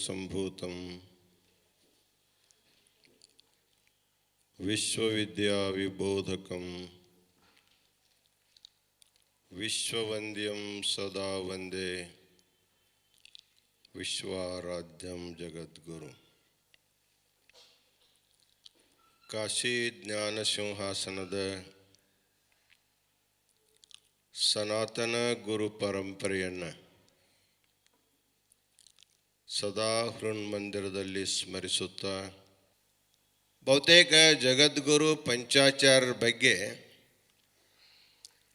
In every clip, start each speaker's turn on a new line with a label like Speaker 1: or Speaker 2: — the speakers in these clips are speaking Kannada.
Speaker 1: సంభూతం విశ్వవిద్యా విబోధకం విశ్వవంద్యం సదా వందే విశ్వారాధ్యం జగద్గురు ಕಾಶಿ ಜ್ಞಾನ ಸಿಂಹಾಸನದ ಸನಾತನ ಗುರು ಪರಂಪರೆಯನ್ನು ಸದಾ ಹೃನ್ಮಂದಿರದಲ್ಲಿ ಸ್ಮರಿಸುತ್ತಾ. ಬಹುತೇಕ ಜಗದ್ಗುರು ಪಂಚಾಚಾರ್ಯರ ಬಗ್ಗೆ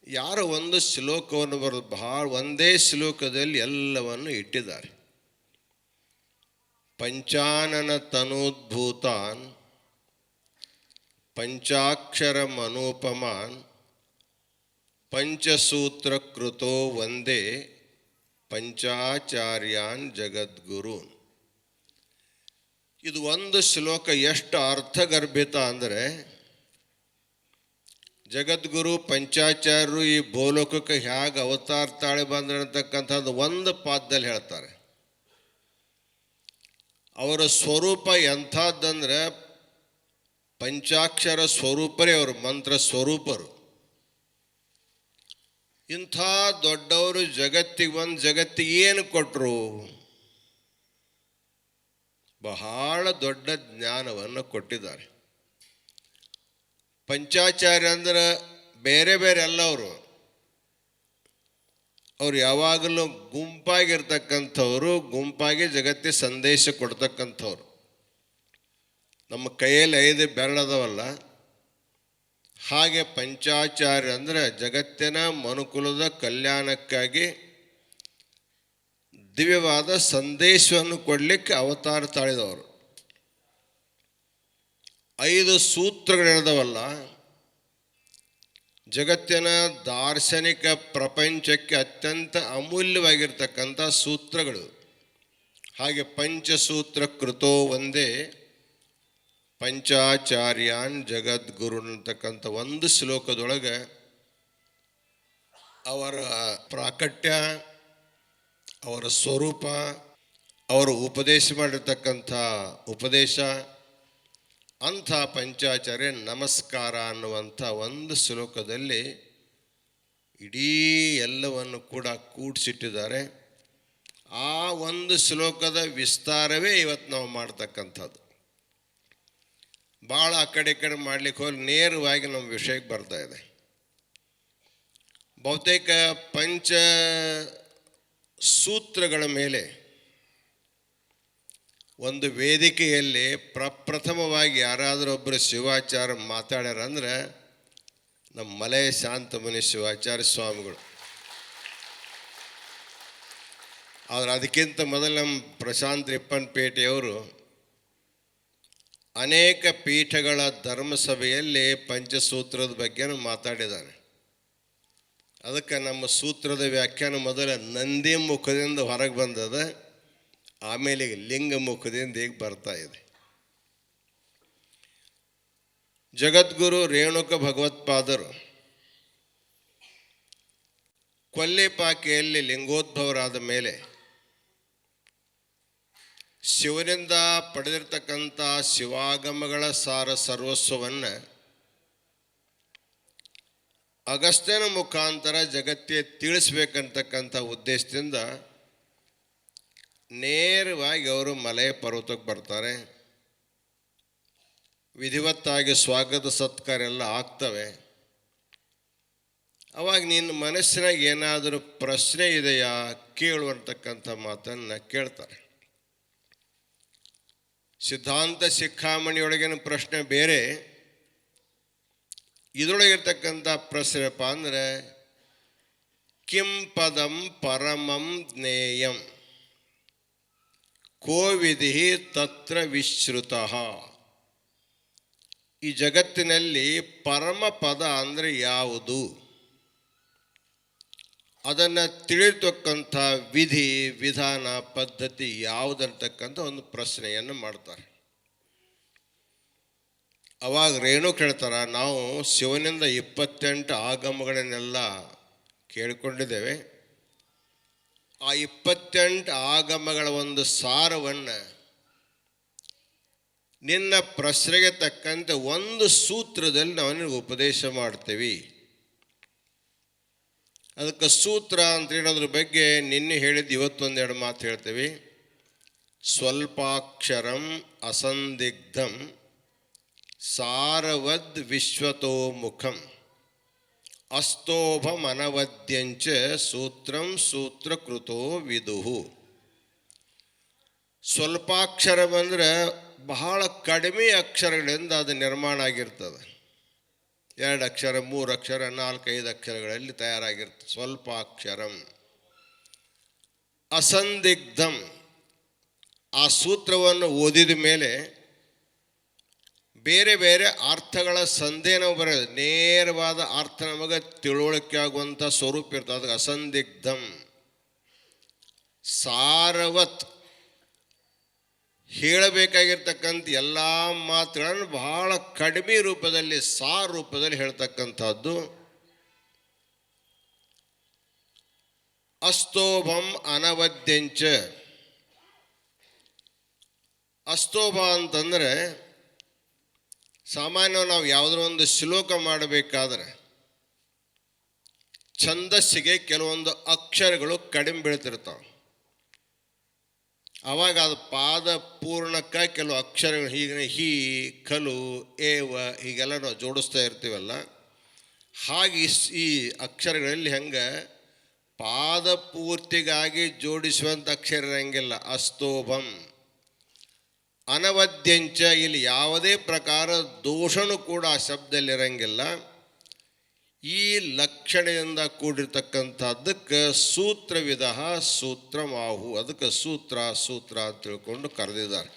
Speaker 1: ಯಾರು ಒಂದು ಶ್ಲೋಕವನ್ನು ಬರೆದು ಭಾಳ ಒಂದೇ ಶ್ಲೋಕದಲ್ಲಿ ಎಲ್ಲವನ್ನು ಇಟ್ಟಿದ್ದಾರೆ. ಪಂಚಾನನ ತನೂದ್ಭೂತಾನ್, ಪಂಚಾಕ್ಷರ ಮನೋಪಮಾನ್, ಪಂಚಸೂತ್ರ ಕೃತೋ ಒಂದೇ ಪಂಚಾಚಾರ್ಯಾನ್ ಜಗದ್ಗುರು. ಇದು ಒಂದು ಶ್ಲೋಕ ಎಷ್ಟು ಅರ್ಥಗರ್ಭಿತ ಅಂದರೆ, ಜಗದ್ಗುರು, ಪಂಚಾಚಾರ್ಯರು ಈ ಬೋಲೋಕಕ್ಕೆ ಹೇಗೆ ಅವತಾರ ತಾಳೆ ಅಂತಕ್ಕಂಥದ್ದು ಒಂದು ಪಾದದಲ್ಲಿ ಹೇಳ್ತಾರೆ. ಅವರ ಸ್ವರೂಪ ಎಂಥದ್ದಂದ್ರೆ ಪಂಚಾಕ್ಷರ ಸ್ವರೂಪರೇ ಅವರು, ಮಂತ್ರ ಸ್ವರೂಪರು. ಇಂಥ ದೊಡ್ಡವರು ಜಗತ್ತಿಗೆ ಬಂದು ಜಗತ್ತಿಗೆ ಏನು ಕೊಟ್ಟರು ಬಹಳ ದೊಡ್ಡ ಜ್ಞಾನವನ್ನು ಕೊಟ್ಟಿದ್ದಾರೆ. ಪಂಚಾಚಾರ್ಯ ಅಂದ್ರೆ ಬೇರೆ ಬೇರೆ ಎಲ್ಲವರು ಅವ್ರು ಯಾವಾಗಲೂ ಗುಂಪಾಗಿರ್ತಕ್ಕಂಥವ್ರು, ಗುಂಪಾಗಿ ಜಗತ್ತಿಗೆ ಸಂದೇಶ ಕೊಡ್ತಕ್ಕಂಥವ್ರು. ನಮ್ಮ ಕೈಯಲ್ಲಿ ಐದು ಬೆರಳದವಲ್ಲ. ಹಾಗೆ ಪಂಚಾಚಾರ್ಯ ಅಂದರೆ ಜಗತ್ತಿನ ಮನುಕುಲದ ಕಲ್ಯಾಣಕ್ಕಾಗಿ ದಿವ್ಯವಾದ ಸಂದೇಶವನ್ನು ಕೊಡಲಿಕ್ಕೆ ಅವತಾರ ತಾಳಿದವರು. ಐದು ಸೂತ್ರಗಳಿರ್ದವಲ್ಲ ಜಗತ್ತಿನ ದಾರ್ಶನಿಕ ಪ್ರಪಂಚಕ್ಕೆ ಅತ್ಯಂತ ಅಮೂಲ್ಯವಾಗಿರ್ತಕ್ಕಂಥ ಸೂತ್ರಗಳು. ಹಾಗೆ ಪಂಚಸೂತ್ರ ಕೃತೋ ಒಂದೇ ಪಂಚಾಚಾರ್ಯಾನ್ ಜಗದ್ಗುರು ಅಂತಕ್ಕಂಥ ಒಂದು ಶ್ಲೋಕದೊಳಗೆ ಅವರ ಪ್ರಾಕಟ್ಯ, ಅವರ ಸ್ವರೂಪ, ಅವರು ಉಪದೇಶ ಮಾಡಿರ್ತಕ್ಕಂಥ ಉಪದೇಶ, ಅಂಥ ಪಂಚಾಚಾರ್ಯ ನಮಸ್ಕಾರ ಅನ್ನುವಂಥ ಒಂದು ಶ್ಲೋಕದಲ್ಲಿ ಇಡೀ ಎಲ್ಲವನ್ನು ಕೂಡ ಕೂಡಿಸಿಟ್ಟಿದ್ದಾರೆ. ಆ ಒಂದು ಶ್ಲೋಕದ ವಿಸ್ತಾರವೇ ಇವತ್ತು ನಾವು ಮಾಡ್ತಕ್ಕಂಥದ್ದು. ಭಾಳ ಆ ಕಡೆ ಕಡೆ ಮಾಡ್ಲಿಕ್ಕೆ ಹೋಗಿ ನೇರವಾಗಿ ನಮ್ಮ ವಿಷಯಕ್ಕೆ ಬರ್ತಾ ಇದೆ. ಬಹುತೇಕ ಪಂಚ ಸೂತ್ರಗಳ ಮೇಲೆ ಒಂದು ವೇದಿಕೆಯಲ್ಲಿ ಪ್ರಪ್ರಥಮವಾಗಿ ಯಾರಾದರೂ ಒಬ್ಬರು ಶಿವಾಚಾರ್ಯ ಮಾತಾಡ್ಯಾರಂದ್ರೆ ನಮ್ಮ ಮಲೆ ಶಾಂತಮುನಿ ಶಿವಾಚಾರ್ಯ ಸ್ವಾಮಿಗಳು. ಆದ್ರೆ ಅದಕ್ಕಿಂತ ಮೊದಲು ನಮ್ಮ ಪ್ರಶಾಂತ್ ರಿಪ್ಪನ್ಪೇಟೆಯವರು ಅನೇಕ ಪೀಠಗಳ ಧರ್ಮಸಭೆಯಲ್ಲಿ ಪಂಚಸೂತ್ರದ ಬಗ್ಗೆನೂ ಮಾತಾಡಿದ್ದಾನೆ ಅದಕ್ಕೆ ನಮ್ಮ ಸೂತ್ರದ ವ್ಯಾಖ್ಯಾನ ಮೊದಲ ನಂದಿ ಮುಖದಿಂದ ಹೊರಗೆ ಬಂದದ, ಆಮೇಲೆ ಲಿಂಗ ಮುಖದಿಂದ ಈಗ ಬರ್ತಾ ಇದೆ. ಜಗದ್ಗುರು ರೇಣುಕ ಭಗವತ್ಪಾದರು ಕೊಲ್ಲೆಪಾಕೆಯಲ್ಲಿ ಲಿಂಗೋದ್ಭವರಾದ ಮೇಲೆ ಶಿವನಿಂದ ಪಡೆದಿರ್ತಕ್ಕಂಥ ಶಿವಾಗಮಗಳ ಸಾರ ಸರ್ವಸ್ವವನ್ನು ಅಗಸ್ತ್ಯನ ಮುಖಾಂತರ ಜಗತ್ತಿಗೆ ತಿಳಿಸ್ಬೇಕಂತಕ್ಕಂಥ ಉದ್ದೇಶದಿಂದ ನೇರವಾಗಿ ಅವರು ಮಲೆಯ ಪರ್ವತಕ್ಕೆ ಬರ್ತಾರೆ. ವಿಧಿವತ್ತಾಗಿ ಸ್ವಾಗತ ಸತ್ಕಾರ ಎಲ್ಲ ಆಗ್ತವೆ. ಅವಾಗ ನಿನ್ನ ಮನಸ್ಸಿನಾಗ ಏನಾದರೂ ಪ್ರಶ್ನೆ ಇದೆಯಾ ಕೇಳುವಂತಕ್ಕಂಥ ಮಾತನ್ನು ಕೇಳ್ತಾರೆ. ಸಿದ್ಧಾಂತ ಶಿಖಾಮಣಿಯೊಳಗಿನ ಪ್ರಶ್ನೆ ಬೇರೆ. ಇದರೊಳಗಿರ್ತಕ್ಕಂಥ ಪ್ರಶ್ನೆಪ್ಪ ಅಂದರೆ, ಕಿಂ ಪದಂ ಪರಮಂ ಜ್ಞೇಯಂ ಕೋವಿಧಿ ತತ್ರ ವಿಶ್ರುತ. ಈ ಜಗತ್ತಿನಲ್ಲಿ ಪರಮ ಪದ ಅಂದರೆ ಯಾವುದು? ಅದನ್ನು ತಿಳಿತಕ್ಕಂಥ ವಿಧಿ, ವಿಧಾನ, ಪದ್ಧತಿ ಯಾವುದಂತಕ್ಕಂಥ ಒಂದು ಪ್ರಶ್ನೆಯನ್ನು ಮಾಡ್ತಾರೆ. ಅವಾಗ ರೇಣು ಕೇಳ್ತಾರ, ನಾವು ಶಿವನಿಂದ ಇಪ್ಪತ್ತೆಂಟು ಆಗಮಗಳನ್ನೆಲ್ಲ ಕೇಳಿಕೊಂಡಿದ್ದೇವೆ. ಆ ಇಪ್ಪತ್ತೆಂಟು ಆಗಮಗಳ ಒಂದು ಸಾರವನ್ನು ನಿನ್ನ ಪ್ರಶ್ನೆಗೆ ತಕ್ಕಂತೆ ಒಂದು ಸೂತ್ರದಲ್ಲಿ ನಾವು ನಿನಗೆ ಉಪದೇಶ ಮಾಡ್ತೀವಿ. ಅದಕ್ಕೆ ಸೂತ್ರ ಅಂತ ಹೇಳೋದ್ರ ಬಗ್ಗೆ ನಿನ್ನೆ ಹೇಳಿದ್ದು ಇವತ್ತೊಂದೆರಡು ಮಾತು ಹೇಳ್ತೀವಿ. ಸ್ವಲ್ಪಾಕ್ಷರಂ ಅಸಂದಿಗ್ಧಂ ಸಾರವದ್ ವಿಶ್ವತೋಮುಖಂ ಅಸ್ತೋಭಮನವದ್ಯಂಚ ಸೂತ್ರಂ ಸೂತ್ರಕೃತೋ ವಿದುಹು. ಸ್ವಲ್ಪಾಕ್ಷರ ಬಂದ್ರೆ ಬಹಳ ಕಡಿಮೆ ಅಕ್ಷರಗಳಿಂದ ಅದು ನಿರ್ಮಾಣ ಆಗಿರ್ತದೆ. ಎರಡು ಅಕ್ಷರ, ಮೂರು ಅಕ್ಷರ ನಾಲ್ಕೈದು ಅಕ್ಷರಗಳಲ್ಲಿ ತಯಾರಾಗಿರ್ತದೆ ಸ್ವಲ್ಪ ಅಕ್ಷರಂ. ಅಸಂದಿಗ್ಧಂ. ಆ ಸೂತ್ರವನ್ನು ಓದಿದ ಮೇಲೆ ಬೇರೆ ಬೇರೆ ಅರ್ಥಗಳ ಸಂದೇಹ ಬರೋದು. ನೇರವಾದ ಅರ್ಥ ನಮಗೆ ತಿಳುವಳಿಕೆ ಆಗುವಂಥ ಸ್ವರೂಪ ಇರ್ತದೆ. ಅದಕ್ಕೆ ಅಸಂದಿಗ್ಧಂ. ಸಾರವತ್ ಹೇಳಬೇಕಾಗಿರ್ತಕ್ಕಂಥ ಎಲ್ಲ ಮಾತುಗಳನ್ನು ಬಹಳ ಕಡಿಮೆ ರೂಪದಲ್ಲಿ ಸಾರ ರೂಪದಲ್ಲಿ ಹೇಳ್ತಕ್ಕಂಥದ್ದು. ಅಸ್ತೋಭಂ ಅನವದ್ಯಂಚ. ಅಸ್ತೋಭ ಅಂತಂದರೆ ಸಾಮಾನ್ಯ ನಾವು ಯಾವುದೋ ಒಂದು ಶ್ಲೋಕ ಮಾಡಬೇಕಾದ್ರೆ ಛಂದಸ್ಸಿಗೆ ಕೆಲವೊಂದು ಅಕ್ಷರಗಳು ಕಡಿಮೆ ಬೀಳ್ತಿರ್ತಾವೆ. ಅವಾಗ ಅದು ಪಾದ ಪೂರ್ಣಕ್ಕೆ ಕೆಲವು ಅಕ್ಷರಗಳು ಹೀಗೆ, ಹೀ, ಕಲು ಏವ ಹೀಗೆಲ್ಲ ನಾವು ಜೋಡಿಸ್ತಾ ಇರ್ತೀವಲ್ಲ. ಹಾಗೆ ಈ ಅಕ್ಷರಗಳಲ್ಲಿ ಹೆಂಗೆ ಪಾದ ಪೂರ್ತಿಗಾಗಿ ಜೋಡಿಸುವಂಥ ಅಕ್ಷರ ಇರಂಗಿಲ್ಲ. ಅಸ್ತೋಭಂ. ಅನವದ್ಯಂಚ, ಇಲ್ಲಿ ಯಾವುದೇ ಪ್ರಕಾರ ದೋಷನೂ ಕೂಡ ಆ ಶಬ್ದದಲ್ಲಿ ಇರಂಗಿಲ್ಲ. ಈ ಲಕ್ಷಣೆಯಿಂದ ಕೂಡಿರ್ತಕ್ಕಂಥದ್ದಕ್ಕೆ ಸೂತ್ರವಿಧ ಸೂತ್ರ ಮಾಹು ಅದಕ್ಕೆ ಸೂತ್ರ ಸೂತ್ರ ಅಂತ ತಿಳ್ಕೊಂಡು ಕರೆದಿದ್ದಾರೆ.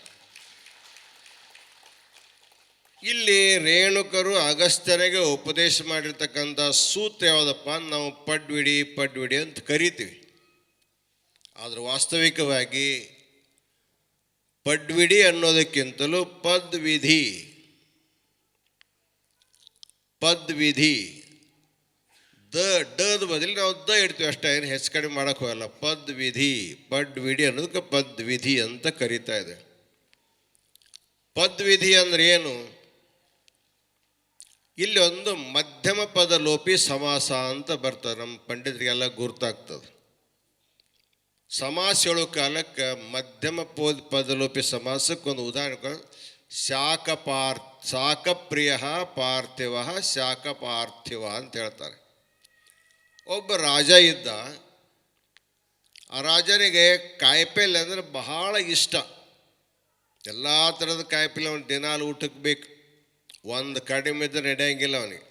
Speaker 1: ಇಲ್ಲಿ ರೇಣುಕರು ಅಗಸ್ತ್ಯರಿಗೆ ಉಪದೇಶ ಮಾಡಿರ್ತಕ್ಕಂಥ ಸೂತ್ರ ಯಾವುದಪ್ಪ? ನಾವು ಪಡ್ವಿಡಿ ಪಡ್ವಿಡಿ ಅಂತ ಕರಿತೀವಿ. ಆದರೆ ವಾಸ್ತವಿಕವಾಗಿ ಪಡ್ವಿಡಿ ಅನ್ನೋದಕ್ಕಿಂತಲೂ ಪದ್ವಿಧಿ ಪದ್ವಿಧಿ ದ ಡದ ಬದಲಿ ನಾವು ದ ಇಡ್ತೀವಿ ಅಷ್ಟೇ, ಏನು ಹೆಚ್ಚು ಕಡಿಮೆ ಮಾಡೋಕೆ ಹೋಗಲ್ಲ. ಪದ್ ವಿಧಿ ಪಡ್ ವಿಧಿ ಅನ್ನೋದಕ್ಕೆ ಪದ್ವಿಧಿ ಅಂತ ಕರೀತಾ ಇದೆ. ಪದ್ವಿಧಿ ಅಂದ್ರೆ ಏನು? ಇಲ್ಲಿ ಒಂದು ಮಧ್ಯಮ ಪದ ಲೋಪಿ ಸಮಾಸ ಅಂತ ಬರ್ತದೆ, ನಮ್ಮ ಪಂಡಿತರಿಗೆಲ್ಲ ಗುರ್ತಾಗ್ತದೆ. ಸಮಾಸ ಹೇಳೋ ಕಾಲಕ್ಕೆ ಮಧ್ಯಮ ಪೋದ್ ಪದಲೋಪಿ ಸಮಾಸಕ್ಕೆ ಒಂದು ಉದಾಹರಣೆ ಶಾಖ ಪಾರ್ ಶಾಖಪ್ರಿಯ ಪಾರ್ಥಿವ ಶಾಖ ಪಾರ್ಥಿವ ಅಂತ ಹೇಳ್ತಾರೆ. ಒಬ್ಬ ರಾಜ ಇದ್ದ. ಆ ರಾಜನಿಗೆ ಕಾಯಿಪಲ್ಲೆ ಅಂದರೆ ಬಹಳ ಇಷ್ಟ. ಎಲ್ಲ ಥರದ ಕಾಯಿಪಲ್ಲೆ ಅವನು ದಿನಾಲು ಊಟಕ್ಕೆ ಬೇಕು. ಒಂದು ಕಡಿಮೆ ಇದ್ದರೆ ನಡೆಯಂಗಿಲ್ಲ ಅವನಿಗೆ.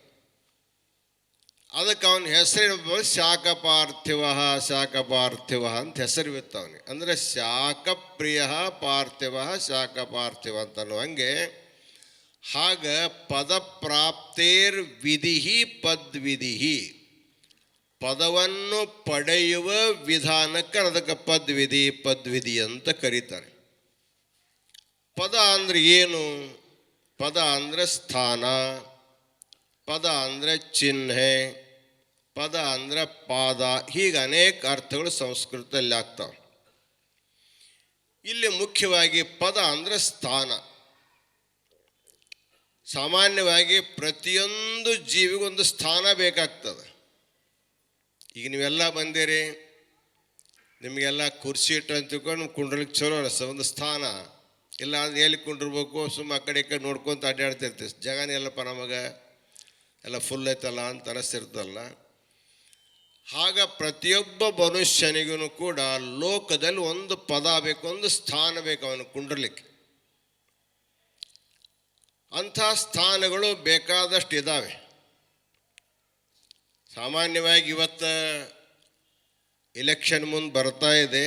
Speaker 1: ಅದಕ್ಕೆ ಅವನ ಹೆಸರು ಶಾಖ ಪಾರ್ಥಿವ ಶಾಖ ಪಾರ್ಥಿವ ಅಂತ ಹೆಸರು ಬಿತ್ತು ಅವನಿಗೆ. ಅಂದರೆ ಶಾಖಪ್ರಿಯ ಪಾರ್ಥಿವ ಶಾಖ ಪಾರ್ಥಿವ ಅಂತ ಹಂಗೆ ಹಾಗ ಪದ ಪದಪ್ರಾಪ್ತೇರ್ ವಿಧಿ ಪದ್ವಿಧಿ ಪದವನ್ನು ಪಡೆಯುವ ವಿಧಾನಕ್ಕೆ ಅದಕ್ಕೆ ಪದ್ವಿಧಿ ಪದ್ವಿಧಿ ಅಂತ ಕರೀತಾರೆ. ಪದ ಅಂದ್ರೆ ಏನು? ಪದ ಅಂದರೆ ಸ್ಥಾನ, ಪದ ಅಂದರೆ ಚಿಹ್ನೆ, ಪದ ಅಂದರೆ ಪಾದ, ಹೀಗೆ ಅನೇಕ ಅರ್ಥಗಳು ಸಂಸ್ಕೃತದಲ್ಲಿ ಆಗ್ತಾವೆ. ಇಲ್ಲಿ ಮುಖ್ಯವಾಗಿ ಪದ ಅಂದರೆ ಸ್ಥಾನ. ಸಾಮಾನ್ಯವಾಗಿ ಪ್ರತಿಯೊಂದು ಜೀವಿಗೊಂದು ಸ್ಥಾನ ಬೇಕಾಗ್ತದೆ. ಈಗ ನೀವೆಲ್ಲ ಬಂದಿರಿ, ನಿಮಗೆಲ್ಲ ಕುರ್ಚಿ ಇಟ್ಟು ಅಂತ ತಿಳ್ಕೊಂಡು ಕುಂಡ್ರಲಿಕ್ಕೆ ಚಲೋ ಅನಿಸ್ತದೆ, ಒಂದು ಸ್ಥಾನ. ಇಲ್ಲ ಅಂದ್ರೆ ಎಲ್ಲಿ ಕುಂಡಿರ್ಬೇಕು, ಸುಮ್ಮ ಆ ಕಡೆ ಈ ಕಡೆ ನೋಡ್ಕೊಂತ ಅಡ್ಡಾಡ್ತಿರ್ತೀವಿ ಜಗನೇ ಎಲ್ಲಪ್ಪ ನಮಗೆ, ಎಲ್ಲ ಫುಲ್ ಐತಲ್ಲ ಅಂತ ಅನಿಸ್ತಿರ್ತಲ್ಲ ಆಗ ಪ್ರತಿಯೊಬ್ಬ ಮನುಷ್ಯನಿಗೂ ಕೂಡ ಲೋಕದಲ್ಲಿ ಒಂದು ಪದ ಬೇಕು, ಒಂದು ಸ್ಥಾನ ಬೇಕು ಅವನು ಕುಂಡ್ರಲಿಕ್ಕೆ. ಅಂಥ ಸ್ಥಾನಗಳು ಬೇಕಾದಷ್ಟು ಇದ್ದಾವೆ ಸಾಮಾನ್ಯವಾಗಿ ಇವತ್ತು ಇಲೆಕ್ಷನ್ ಮುಂದೆ ಬರ್ತಾ ಇದೆ.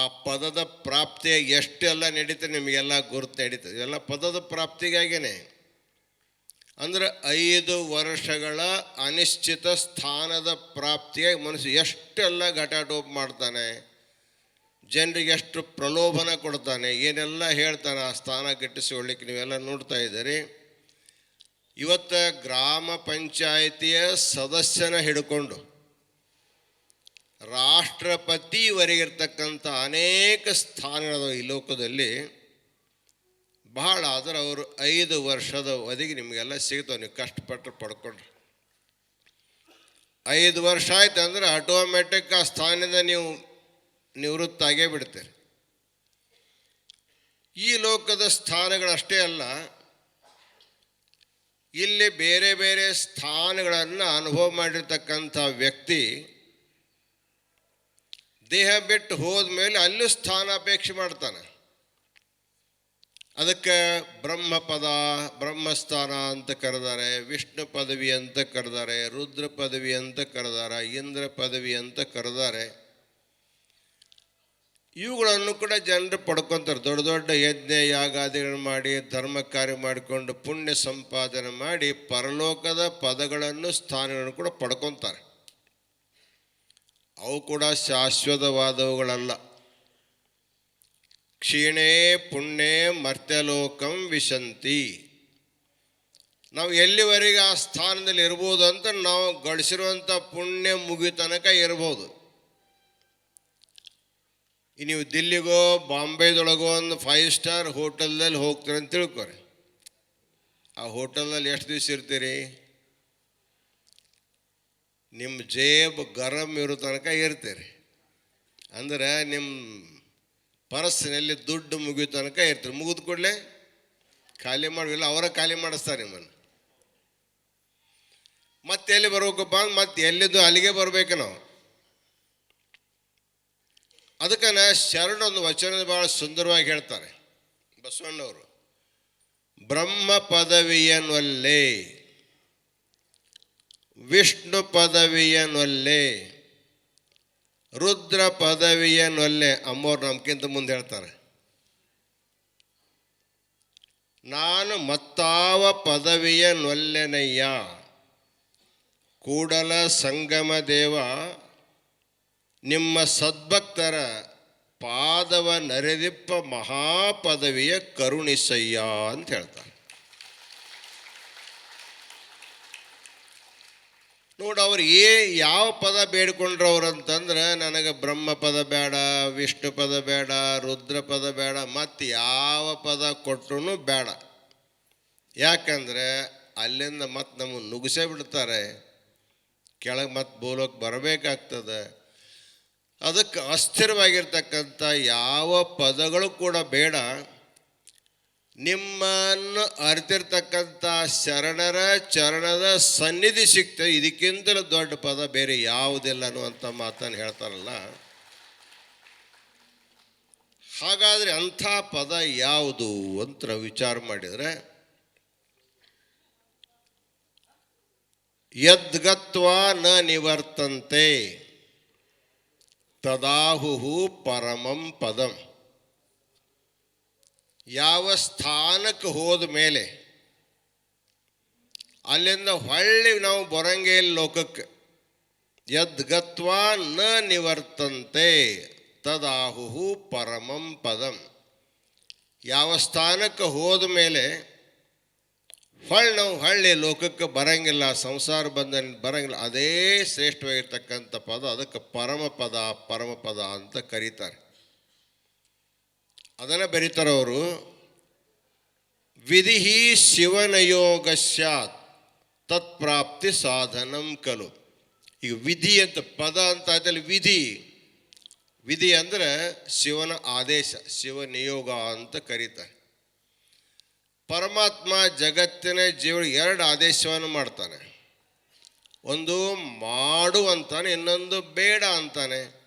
Speaker 1: ಆ ಪದದ ಪ್ರಾಪ್ತಿ ಎಷ್ಟೆಲ್ಲ ನಡೀತದೆ ನಿಮಗೆಲ್ಲ ಗುರುತು ನಡೀತದೆ ಇವೆಲ್ಲ ಪದದ ಪ್ರಾಪ್ತಿಗಾಗೇನೆ. ಅಂದ್ರೆ ಐದು ವರ್ಷಗಳ ಅನಿಶ್ಚಿತ ಸ್ಥಾನದ ಪ್ರಾಪ್ತಿಯಾಗಿ ಮನುಷ್ಯ ಎಷ್ಟೆಲ್ಲ ಘಟಾಟೋಪ ಮಾಡ್ತಾನೆ, ಜನರಿಗೆ ಎಷ್ಟು ಪ್ರಲೋಭನ ಕೊಡ್ತಾನೆ, ಏನೆಲ್ಲ ಹೇಳ್ತಾನೆ ಆ ಸ್ಥಾನ ಗಿಟ್ಟಿಸಿಕೊಳ್ಳಿಕ್ಕೆ ನೀವೆಲ್ಲ ನೋಡ್ತಾ ಇದ್ದೀರಿ. ಇವತ್ತು ಗ್ರಾಮ ಪಂಚಾಯಿತಿಯ ಸದಸ್ಯನ ಹಿಡ್ಕೊಂಡು ರಾಷ್ಟ್ರಪತಿವರೆಗಿರ್ತಕ್ಕಂಥ ಅನೇಕ ಸ್ಥಾನಗಳದ ಈ ಲೋಕದಲ್ಲಿ ಬಹಳ ಆದರೆ ಅವರು ಐದು ವರ್ಷದ ಅವಧಿಗೆ ನಿಮಗೆಲ್ಲ ಸಿಗ್ತಾವೆ, ನೀವು ಕಷ್ಟಪಟ್ಟು ಪಡ್ಕೊಂಡ್ರೆ. ಐದು ವರ್ಷ ಆಯ್ತು ಅಂದ್ರೆ ಆಟೋಮೆಟಿಕ್ ಆ ಸ್ಥಾನದಿಂದ ನೀವು ನಿವೃತ್ತ ಆಗೇ ಬಿಡ್ತೀರಿ. ಈ ಲೋಕದ ಸ್ಥಾನಗಳಷ್ಟೇ ಅಲ್ಲ ಇಲ್ಲಿ ಬೇರೆ ಬೇರೆ ಸ್ಥಾನಗಳನ್ನು ಅನುಭವ ಮಾಡಿರ್ತಕ್ಕಂಥ ವ್ಯಕ್ತಿ ದೇಹ ಬಿಟ್ಟು ಹೋದ ಮೇಲೆ ಅಲ್ಲೂ ಸ್ಥಾನ ಅಪೇಕ್ಷೆ ಮಾಡ್ತಾನೆ. ಅದಕ್ಕೆ ಬ್ರಹ್ಮಪದ ಬ್ರಹ್ಮಸ್ಥಾನ ಅಂತ ಕರೆದಾರೆ, ವಿಷ್ಣು ಪದವಿ ಅಂತ ಕರೆದಾರೆ, ರುದ್ರ ಪದವಿ ಅಂತ ಕರೆದಾರೆ, ಇಂದ್ರ ಪದವಿ ಅಂತ ಕರೆದಾರೆ. ಇವುಗಳನ್ನು ಕೂಡ ಜನರು ಪಡ್ಕೊತಾರೆ. ದೊಡ್ಡ ದೊಡ್ಡ ಯಜ್ಞ ಯಾಗಾದಿಗಳನ್ನು ಮಾಡಿ, ಧರ್ಮ ಕಾರ್ಯ ಮಾಡಿಕೊಂಡು ಪುಣ್ಯ ಸಂಪಾದನೆ ಮಾಡಿ ಪರಲೋಕದ ಪದಗಳನ್ನು, ಸ್ಥಾನಗಳನ್ನು ಕೂಡ ಪಡ್ಕೊತಾರೆ. ಅವು ಕೂಡ ಶಾಶ್ವತವಾದವುಗಳಲ್ಲ. ಕ್ಷೀಣೇ ಪುಣ್ಯೇ ಮರ್ತ್ಯಲೋಕಂ ವಿಶಂತಿ. ನಾವು ಎಲ್ಲಿವರೆಗೆ ಆ ಸ್ಥಾನದಲ್ಲಿ ಇರ್ಬೋದು ಅಂತ ನಾವು ಗಳಿಸಿರುವಂಥ ಪುಣ್ಯ ಮುಗಿತನಕ ತನಕ ಇರ್ಬೋದು. ನೀವು ದಿಲ್ಲಿಗೋ, ಬಾಂಬೆದೊಳಗೋ ಒಂದು ಫೈವ್ ಸ್ಟಾರ್ ಹೋಟೆಲ್ದಲ್ಲಿ ಹೋಗ್ತೀರ ಅಂತ ತಿಳ್ಕೊರಿ. ಆ ಹೋಟೆಲ್ನಲ್ಲಿ ಎಷ್ಟು ದಿವಸ ಇರ್ತೀರಿ? ನಿಮ್ಮ ಜೇಬ್ ಗರಂ ಇರೋ ತನಕ ಇರ್ತೀರಿ. ಅಂದ್ರೆ ನಿಮ್ಮ ಪರ್ಸ್ನಲ್ಲಿ ದುಡ್ಡು ಮುಗಿಯೋ ತನಕ ಇರ್ತೀರಿ. ಮುಗಿದ ಕೂಡಲೇ ಖಾಲಿ ಮಾಡಿಲ್ಲ ಅವರ ಖಾಲಿ ಮಾಡಿಸ್ತಾರೆ ನಿಮ್ಮನ್ನು. ಮತ್ತೆ ಎಲ್ಲಿ ಬರ್ಬೇಕಪ್ಪ ಅಂದ್ರೆ ಮತ್ತೆ ಎಲ್ಲಿದ್ದು ಅಲ್ಲಿಗೆ ಬರಬೇಕು ನಾವು. ಅದಕ್ಕೆ ಶರಣ ಶರಣೊಂದು ವಚನ ಭಾಳ ಸುಂದರವಾಗಿ ಹೇಳ್ತಾರೆ. ಬಸವಣ್ಣವರು, ಬ್ರಹ್ಮ ಪದವಿಯನೊಲ್ಲೆ ವಿಷ್ಣು ಪದವಿಯನೊಲ್ಲೆ ರುದ್ರ ಪದವಿಯನೊಲ್ಲೆ ಅಮ್ಮವ್ರು ನಮ್ಗಿಂತ ಮುಂದೆ ಹೇಳ್ತಾರೆ. ನಾನು ಮತ್ತಾವ ಪದವಿಯ ನೊಲ್ಲೆನಯ್ಯ ಕೂಡಲ ಸಂಗಮ ದೇವ ನಿಮ್ಮ ಸದ್ಭಕ್ತರ ಪಾದವ ನರೆದಿಪ್ಪ ಮಹಾಪದವಿಯ ಕರುಣಿಸಯ್ಯ ಅಂತ ಹೇಳ್ತಾರೆ. ನೋಡಿ, ಅವ್ರು ಏ ಯಾವ ಪದ ಬೇಡ್ಕೊಂಡ್ರು ಅವ್ರು ಅಂತಂದ್ರೆ ನನಗೆ ಬ್ರಹ್ಮ ಪದ ಬೇಡ, ವಿಷ್ಣು ಪದ ಬೇಡ, ರುದ್ರ ಪದ ಬೇಡ, ಮತ್ತು ಯಾವ ಪದ ಕೊಟ್ಟರು ಬೇಡ. ಯಾಕಂದ್ರೆ ಅಲ್ಲಿಂದ ಮತ್ತೆ ನಮಗೆ ನುಗ್ಸೇ ಬಿಡ್ತಾರೆ. ಕೆಳಗೆ ಮತ್ತೆ ಬೋಲೋಕೆ ಬರಬೇಕಾಗ್ತದೆ. ಅದಕ್ಕೆ ಅಸ್ಥಿರವಾಗಿರ್ತಕ್ಕಂಥ ಯಾವ ಪದಗಳು ಕೂಡ ಬೇಡ. ನಿಮ್ಮನ್ನು ಅರಿತಿರ್ತಕ್ಕಂಥ ಶರಣರ ಚರಣದ ಸನ್ನಿಧಿ ಸಿಗ್ತದೆ ಇದಕ್ಕಿಂತಲೂ ದೊಡ್ಡ ಪದ ಬೇರೆ ಯಾವುದಿಲ್ಲ ಅನ್ನುವಂಥ ಮಾತನ್ನು ಹೇಳ್ತಾರಲ್ಲ. ಹಾಗಾದರೆ ಅಂಥ ಪದ ಯಾವುದು ಅಂತ ವಿಚಾರ ಮಾಡಿದರೆ, ಯದ್ಗತ್ವ ನ ನಿವರ್ತಂತೆ. ತದಾಹುಹು ಪರಮಂ ಪದಂ. ಯಾವ ಸ್ಥಾನಕ್ಕೆ ಹೋದ ಮೇಲೆ ಅಲ್ಲಿಂದ ಹೊಳ್ಳಿ ನಾವು ಬರಂಗೇ ಲೋಕಕ್ಕೆ ಯದ್ಗತ್ವ ನ ನಿವರ್ತಂತೆ ತದಾಹುಹು ಪರಮಂ ಪದಂ. ಯಾವ ಸ್ಥಾನಕ್ಕೆ ಹೋದ ಮೇಲೆ ಹೊಳ್ಳಿ ನಾವು ಹಳ್ಳಿ ಲೋಕಕ್ಕೆ ಬರಂಗಿಲ್ಲ, ಸಂಸಾರ ಬಂದ ಬರಂಗಿಲ್ಲ, ಅದೇ ಶ್ರೇಷ್ಠವಾಗಿರ್ತಕ್ಕಂಥ ಪದ, ಅದಕ್ಕೆ ಪರಮ ಪದ ಪರಮ ಪದ ಅಂತ ಕರೀತಾರೆ. ಅದನ್ನು ಬರೀತಾರೆ ಅವರು ವಿಧಿ ಶಿವನಯೋಗ ಸ್ಯಾತ್, ತತ್ಪ್ರಾಪ್ತಿ ಸಾಧನಂ ಕಲು. ಈಗ ವಿಧಿ ಅಂತ, ಪದ ಅಂತ ಆಯ್ತಲ್ಲಿ, ವಿಧಿ. ವಿಧಿ ಅಂದರೆ ಶಿವನ ಆದೇಶ, ಶಿವನಿಯೋಗ ಅಂತ ಕರೀತಾರೆ. ಪರಮಾತ್ಮ ಜಗತ್ತಿನ ಜೀವಳು ಎರಡು ಆದೇಶವನ್ನು ಮಾಡ್ತಾನೆ. ಒಂದು ಮಾಡು ಅಂತಾನೆ, ಇನ್ನೊಂದು ಬೇಡ ಅಂತಾನೆ.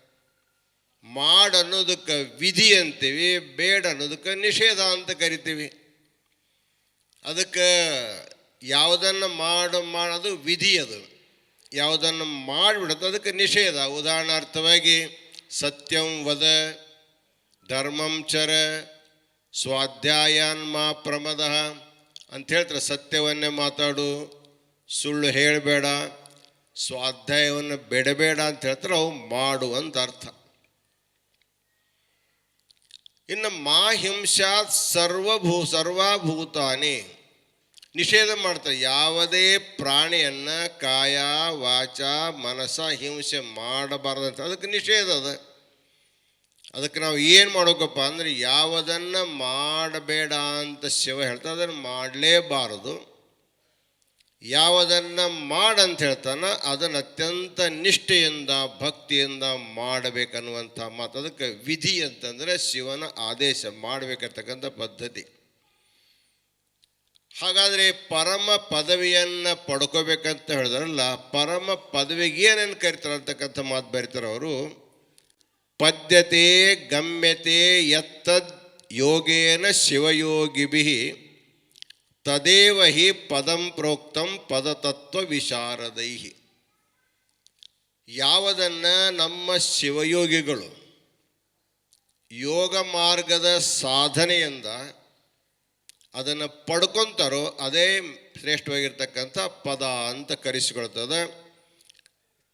Speaker 1: ಮಾಡು ಅನ್ನೋದಕ್ಕೆ ವಿಧಿ ಅಂತೀವಿ, ಬೇಡ ಅನ್ನೋದಕ್ಕೆ ನಿಷೇಧ ಅಂತ ಕರಿತೀವಿ. ಅದಕ್ಕೆ ಯಾವುದನ್ನು ಮಾಡು ಮಾಡೋದು ವಿಧಿ ಅದು. ಯಾವುದನ್ನು ಮಾಡಿಬಿಡುತ್ತೆ ಅದಕ್ಕೆ ನಿಷೇಧ. ಉದಾಹರಣಾರ್ಥವಾಗಿ ಸತ್ಯಂ ವದ, ಧರ್ಮಂ ಚರ ಸ್ವಾಧ್ಯಾಯಾನ್ ಮಾ ಪ್ರಮದ ಅಂತ ಹೇಳ್ತಾರೆ, ಸತ್ಯವನ್ನೇ ಮಾತಾಡು, ಸುಳ್ಳು ಹೇಳಬೇಡ, ಸ್ವಾಧ್ಯಾಯವನ್ನು ಬಿಡಬೇಡ ಅಂತ ಹೇಳ್ತಾರೆ, ಅವು ಮಾಡು ಅಂತ ಅರ್ಥ. ಇನ್ನು ಮಾ ಹಿಂಸಾ ಸರ್ವಭೂ ಸರ್ವಭೂತಾನಿ, ನಿಷೇಧ ಮಾಡ್ತಾರೆ, ಯಾವುದೇ ಪ್ರಾಣಿಯನ್ನು ಕಾಯ, ವಾಚ ಮನಸ ಹಿಂಸೆ ಮಾಡಬಾರ್ದಂತ ಅದಕ್ಕೆ ನಿಷೇಧ ಅದ. ಅದಕ್ಕೆ ನಾವು ಏನು ಮಾಡೋಕಪ್ಪ ಅಂದರೆ ಯಾವುದನ್ನು ಮಾಡಬೇಡ ಅಂತ ಶಿವ ಹೇಳ್ತಾ ಅದನ್ನು ಮಾಡಲೇಬಾರದು. ಯಾವುದನ್ನು ಮಾಡಂತ ಹೇಳ್ತಾನ, ಅದನ್ನು ಅತ್ಯಂತ ನಿಷ್ಠೆಯಿಂದ, ಭಕ್ತಿಯಿಂದ ಮಾಡಬೇಕನ್ನುವಂಥ ಮಾತು. ಅದಕ್ಕೆ ವಿಧಿ ಅಂತಂದರೆ ಶಿವನ ಆದೇಶ ಮಾಡಬೇಕಿರ್ತಕ್ಕಂಥ ಪದ್ಧತಿ. ಹಾಗಾದರೆ ಪರಮ ಪದವಿಯನ್ನು ಪಡ್ಕೋಬೇಕಂತ ಹೇಳಿದ್ರಲ್ಲ, ಪರಮ ಪದವಿಗೆ ಏನೇನು ಕರಿತಾರೆ ಅಂತಕ್ಕಂಥ ಮಾತು ಬರೀತಾರೆ ಅವರು ಪದ್ಯತೆ ಗಮ್ಯತೆ ಯತ್ತದ್ ಯೋಗೇನ ಶಿವಯೋಗಿಭಿ ತದೇವ ಹಿ ಪದಂ ಪ್ರೋಕ್ತಂ ಪದತತ್ವ ವಿಶಾರದೈ. ಯಾವುದನ್ನು ನಮ್ಮ ಶಿವಯೋಗಿಗಳು ಯೋಗ ಮಾರ್ಗದ ಸಾಧನೆಯಿಂದ ಅದನ್ನು ಪಡ್ಕೊತಾರೋ ಅದೇ ಶ್ರೇಷ್ಠವಾಗಿರ್ತಕ್ಕಂಥ ಪದ ಅಂತ ಕರೆಸಿಕೊಳ್ತದೆ.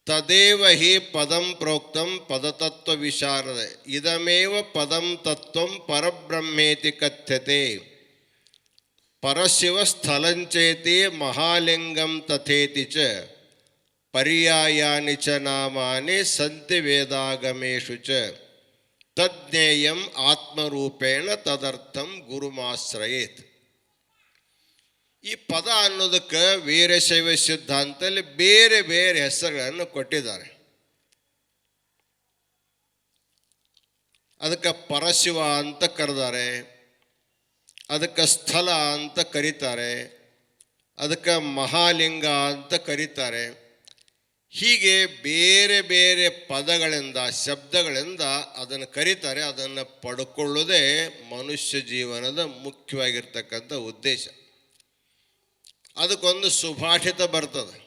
Speaker 1: ததேவஹி பதம் புரோக்தம் பததத்துவ விசாரத. இதமேவ பதம் தத்துவம் பரபிரம்மேதி கத்தியதே பரசிவஸ்தலஞ்சேதி மகாலிங்கம் ததேதி ச. பரியாயானி ச நாமானி சந்தி வேதாகமேஷு ச. தத்நேயம் ஆத்மரூபேண ததர்த்தம் குருமாசிரயேத். ಈ ಪದ ಅನ್ನೋದಕ್ಕೆ ವೀರಶೈವ ಸಿದ್ಧಾಂತದಲ್ಲಿ ಬೇರೆ ಬೇರೆ ಹೆಸರುಗಳನ್ನು ಕೊಟ್ಟಿದ್ದಾರೆ. ಅದಕ್ಕೆ ಪರಶಿವ ಅಂತ ಕರೆದಾರೆ, ಅದಕ್ಕೆ ಸ್ಥಳ ಅಂತ ಕರೀತಾರೆ, ಅದಕ್ಕೆ ಮಹಾಲಿಂಗ ಅಂತ ಕರೀತಾರೆ. ಹೀಗೆ ಬೇರೆ ಬೇರೆ ಪದಗಳಿಂದ, ಶಬ್ದಗಳಿಂದ ಅದನ್ನು ಕರೀತಾರೆ. ಅದನ್ನು ಪಡ್ಕೊಳ್ಳೋದೇ ಮನುಷ್ಯ ಜೀವನದ ಮುಖ್ಯವಾಗಿರ್ತಕ್ಕಂಥ ಉದ್ದೇಶ. ಅದಕ್ಕೊಂದು ಸುಭಾಷಿತ ಬರ್ತದೆ.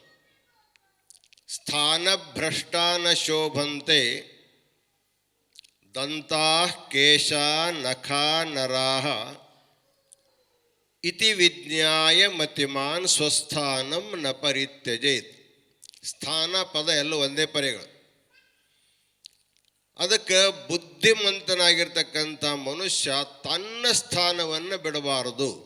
Speaker 1: ಸ್ಥಾನಭ್ರಷ್ಟಾನ ಶೋಭಂತೆ ದಂತಾ ಕೇಶ ನಖ ನರಾಹ ಇತಿ ವಿಜ್ಞಾಯ ಮತಿಮಾನ್ ಸ್ವಸ್ಥಾನಂ ನ ಪರಿತ್ಯಜೇತ್. ಸ್ಥಾನ, ಪದ ಎಲ್ಲ ಒಂದೇ ಪರ್ಯಗಳು ಅದಕ್ಕೆ ಬುದ್ಧಿಮಂತನಾಗಿರ್ತಕ್ಕಂಥ ಮನುಷ್ಯ ತನ್ನ ಸ್ಥಾನವನ್ನು ಬಿಡಬಾರದು.